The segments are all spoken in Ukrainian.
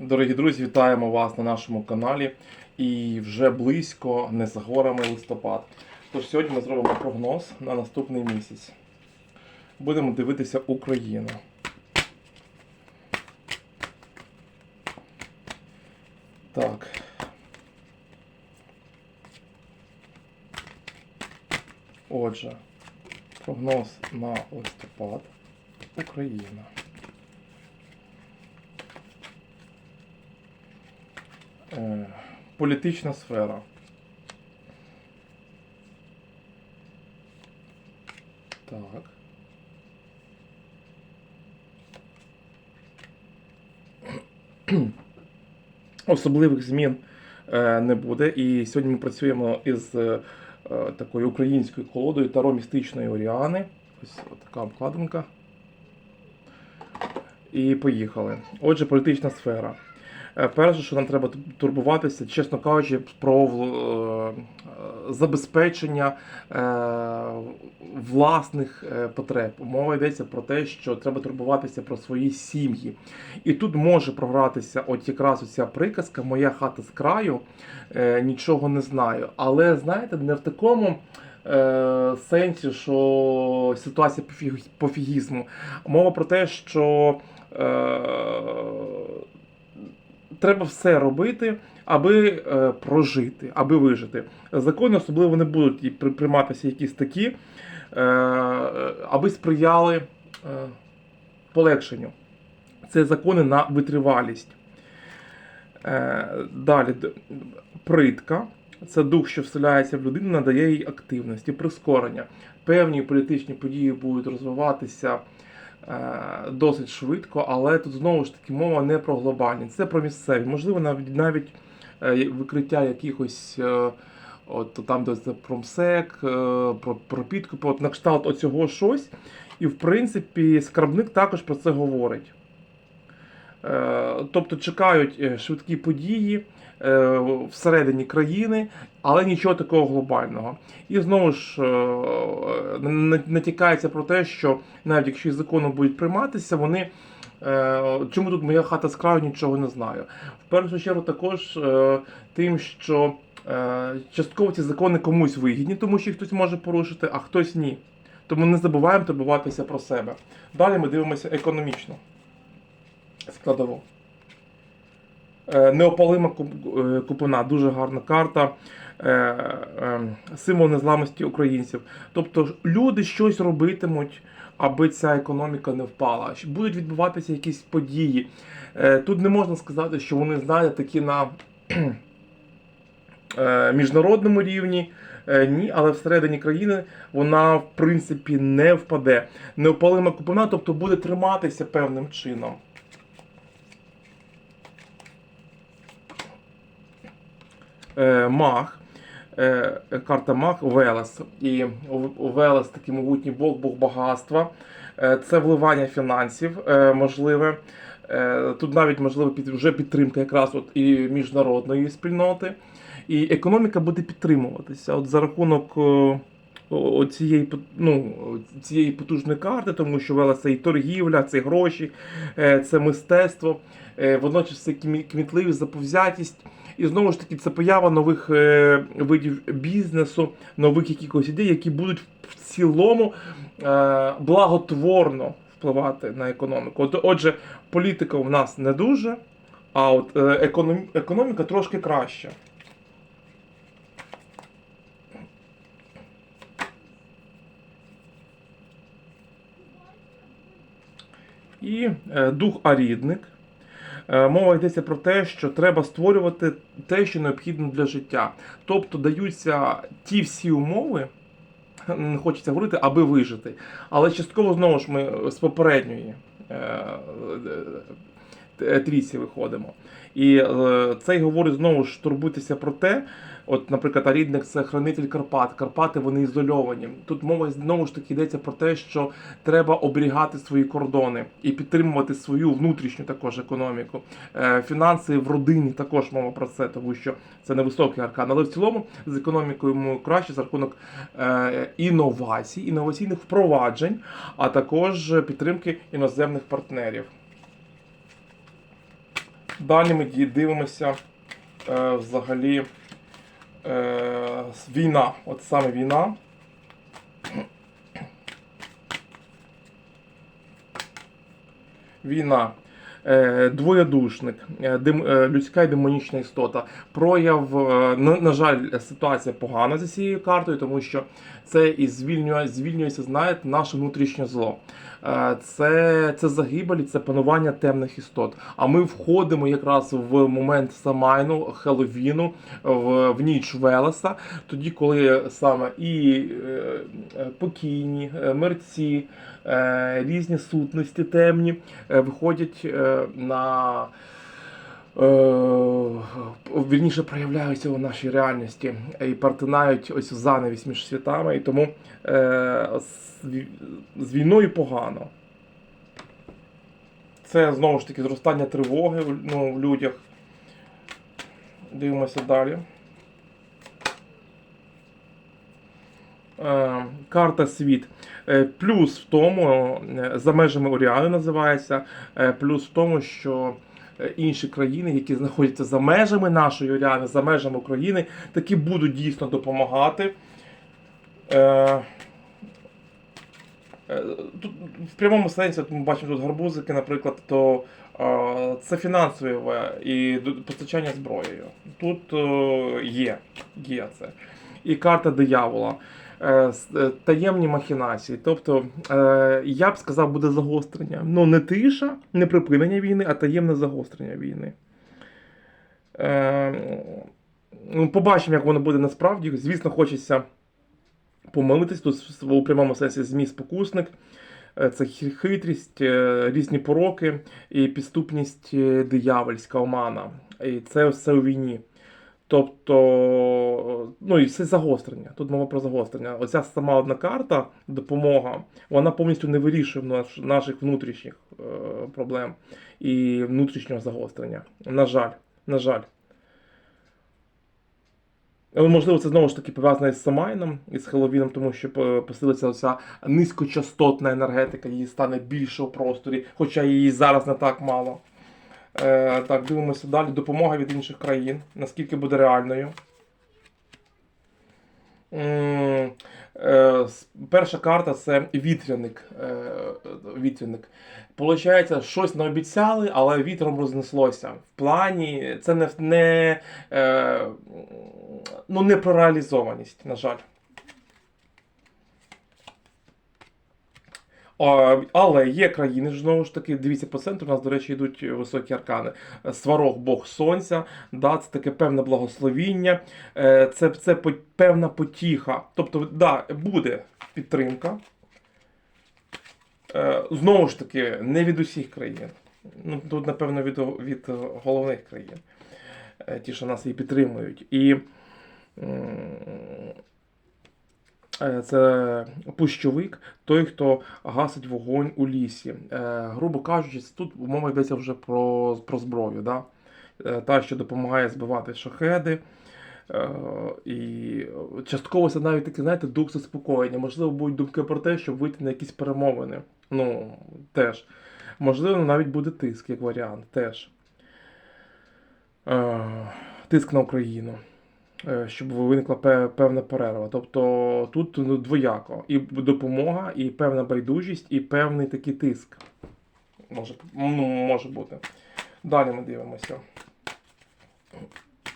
Дорогі друзі, вітаємо вас на нашому каналі. І вже близько, не за горами листопад. Тож сьогодні ми зробимо прогноз на наступний місяць. Будемо дивитися Україну. Так. Отже, прогноз на листопад. Україна. Політична сфера. Так. Особливих змін е, не буде. І сьогодні ми працюємо із е, е, такою українською колодою Таро містичної Оріани. Ось така обкладинка. І поїхали. Отже, політична сфера. Е, Перше, що нам треба турбуватися, чесно кажучи, про е, забезпечення е, власних потреб. Мова йдеться про те, що треба турбуватися про свої сім'ї. І тут може програтися от якраз оця приказка Моя хата з краю нічого не знаю. Але знаєте, не в такому. Сенсі, що ситуація пофіг- пофігізму. Мова про те, що треба все робити, аби е, прожити, аби вижити. Закони особливо не будуть прийматися якісь такі, е, аби сприяли е, полегшенню. Це закони на витривалість. Е, далі притка. Це дух, що вселяється в людину, надає їй активності, прискорення. Певні політичні події будуть розвиватися досить швидко, але тут знову ж таки мова не про глобальні, це про місцеві. Можливо, навіть навіть е, викриття якихось. е, От там, де це промсек, е, про, про підкупи, на кшталт оцього щось. І в принципі, скарбник також про це говорить. Е, Тобто чекають е, швидкі події е, всередині країни, але нічого такого глобального. І знову ж натякається про те, що навіть якщо закони будуть прийматися, вони. Чому тут моя хата з краю нічого не знаю. В першу чергу також тим, що частково ці закони комусь вигідні, тому що їх хтось може порушити, а хтось ні. Тому не забуваємо турбуватися про себе. Далі ми дивимося економічно складову. Е, Неопалима куп- е, дуже гарна карта. е, Символ незламності українців. Тобто люди щось робитимуть, аби ця економіка не впала. Будуть відбуватися якісь події. Тут не можна сказати, що вони знаєте такі на міжнародному рівні. Ні, але всередині країни вона в принципі не впаде. Неопалима купина, тобто буде триматися певним чином. Мах, е, карта Мах Велес. І Велес такий могутній Бог, Бог багатства. Е, Це вливання фінансів е, можливе. Е, Тут навіть можливо під, вже підтримка якраз от і міжнародної спільноти. І економіка буде підтримуватися от за рахунок е, цієї, ну, цієї потужної карти, тому що Велес це і торгівля, це гроші, е, це мистецтво, е, водночас це кмі- кмітливість, заповзятість. І знову ж таки, це поява нових е, видів бізнесу, нових якихось ідей, які будуть в цілому е, благотворно впливати на економіку. От, отже, політика в нас не дуже, а от е, економ, економіка трошки краща. І дух арідник. Е, Мова йдеться про те, що треба створювати те, що необхідно для життя. Тобто даються ті всі умови, не хочеться говорити, аби вижити. Але частково знову ж ми з попередньої е, е, трійці виходимо. І е, це й говорить знову ж турбуйтеся про те. От, наприклад, Арідник це хранитель Карпат. Карпати вони ізольовані. Тут мова знову ж таки йдеться про те, що треба оберігати свої кордони і підтримувати свою внутрішню також економіку. Е, Фінанси в родині також мова про це, тому що це невисокий аркан. Але в цілому з економікою йому краще за рахунок е, інновацій, інноваційних впроваджень, а також підтримки іноземних партнерів. Далі ми дивимося е, взагалі е, війна. От саме війна. Війна. Е, Двоєдушник, е, е, людська демонічна істота. Прояв, на, жаль, ситуація погана за цією картою, тому що це і звільнює, звільнюється, знаєте, наше внутрішнє зло. Це, це загибель, це панування темних істот. А ми входимо якраз в момент Самайну, Хеллоуіну, в, в ніч Велеса, тоді, коли саме і покійні, мерці, різні сутності темні е, виходять е, на. е, Вірніше проявляються у нашій реальності і партинають ось занавість між світами, і тому е, з, війною погано. Це знову ж таки зростання тривоги ну, в людях. Дивимося далі. Карта світ. Е, Плюс в тому, е, за межами Оріани називається, е, плюс в тому, що е, інші країни, які знаходяться за межами нашої Оріани, за межами України, такі будуть дійсно допомагати. Е, е, Тут в прямому сенсі ми бачимо тут гарбузики, наприклад, то е, це фінансове і постачання зброєю. Тут е, є, є це. І карта диявола. Е, е, Таємні махінації. Тобто, е, я б сказав, буде загострення. Ну, не тиша, не припинення війни, а таємне загострення війни. Ну, Побачимо, як воно буде насправді. Звісно, хочеться помилитись. Тут у прямому сенсі зміст спокусник. Це хитрість, різні пороки і підступність диявольська омана. І це все у війні. Тобто, ну і все загострення. Тут мова про загострення. Оця сама одна карта, допомога, вона повністю не вирішує наш, наших внутрішніх е, проблем і внутрішнього загострення. На жаль, на жаль. Можливо, це знову ж таки пов'язане з Самайном і з Хеллоуіном, тому що е, посилиться оця низькочастотна енергетика, її стане більше у просторі, хоча її зараз не так мало. Е, так, дивимося далі. Допомога від інших країн. Наскільки буде реальною? Е, Перша карта це вітряник. е, вітряник. Получається, щось наобіцяли, але вітром рознеслося. В плані це не, не, ну, не про реалізованість, на жаль. Але є країни, знову ж таки, дивіться по центру, у нас, до речі, йдуть високі аркани. Сварог Бог Сонця, да, це таке певне благословіння, е, це, це певна потіха. Тобто, да, буде підтримка. Е, Знову ж таки, не від усіх країн. Ну, тут, напевно, від, від головних країн, е, ті, що нас і підтримують. І Це пущовик, той, хто гасить вогонь у лісі. Е, грубо кажучи, тут мова йдеться вже про, про зброю. Да? Е, та, що допомагає збивати шахеди. Е, і частково це навіть такий, знаєте, дух заспокоєння. Можливо, будуть думки про те, щоб вийти на якісь перемовини. Ну, теж. Можливо, навіть буде тиск, як варіант, теж. Е, тиск на Україну е, щоб виникла певна перерва. Тобто тут ну, двояко. І допомога, і певна байдужість, і певний такий тиск. Може, ну, може бути. Далі ми дивимося.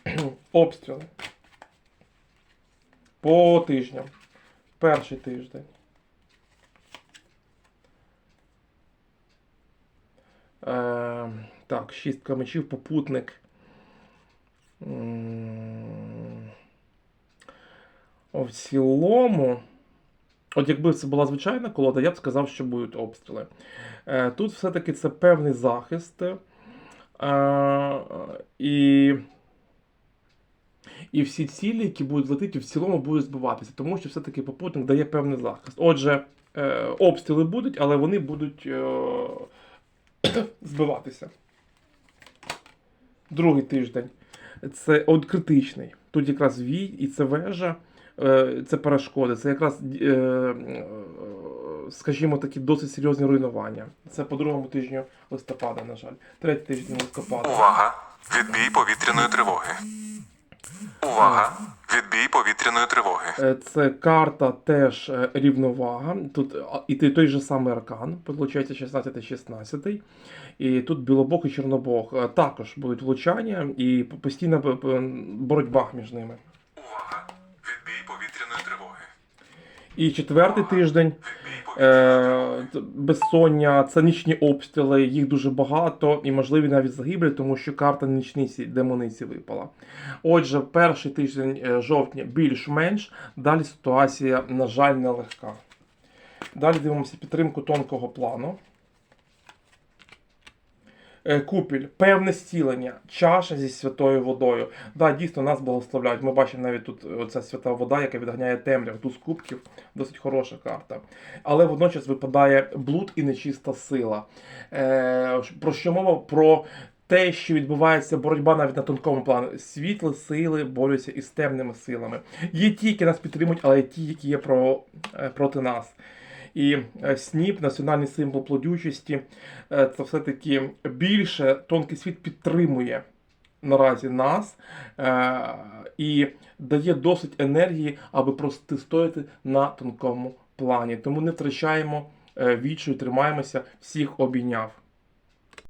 Обстріли. По тижням. Перший тиждень. Е, так, шістка мечів, попутник. М, В цілому, от якби це була звичайна колода, я б сказав, що будуть обстріли. Е, Тут все-таки це певний захист. е, І, і всі цілі, які будуть летіти, в цілому будуть збиватися, тому що все-таки попутник дає певний захист. Отже, е, обстріли будуть, але вони будуть збиватися. Другий тиждень. Це от критичний. Тут якраз вій і це вежа, це перешкоди. Це якраз е, е, скажімо, такі досить серйозні руйнування. Це по другому тижню листопада, на жаль. Третій тиждень листопада. Увага! Відбій повітряної тривоги. Увага! Відбій повітряної тривоги. Е, Це карта теж е, рівновага. Тут і той, же самий аркан, виходить 16-16. І тут білобог і чорнобог Е, також будуть влучання і постійна боротьба між ними. І четвертий тиждень е, безсоння, це нічні обстріли, їх дуже багато і можливі навіть загиблі, тому що карта нічниці демониці випала. Отже, перший тиждень е, жовтня більш-менш, далі ситуація, на жаль, нелегка. Далі дивимося підтримку тонкого плану. Е, Купіль, певне стілення, чаша зі святою водою. Да, дійсно нас благословляють. Ми бачимо навіть тут е, оця свята вода, яка відганяє темряв, туз кубків, досить хороша карта. Але водночас випадає блуд і нечиста сила. Е, про що мова? Про те, що відбувається боротьба навіть на тонкому плані. Світлі сили борються із темними силами. Є ті, які нас підтримують, але є ті, які є про, проти нас. І е, СНІП, національний символ плодючості, е, це все-таки більше тонкий світ підтримує наразі нас е, і дає досить енергії, аби протистояти на тонкому плані. Тому не втрачаємо вічу і тримаємося, всіх обійняв.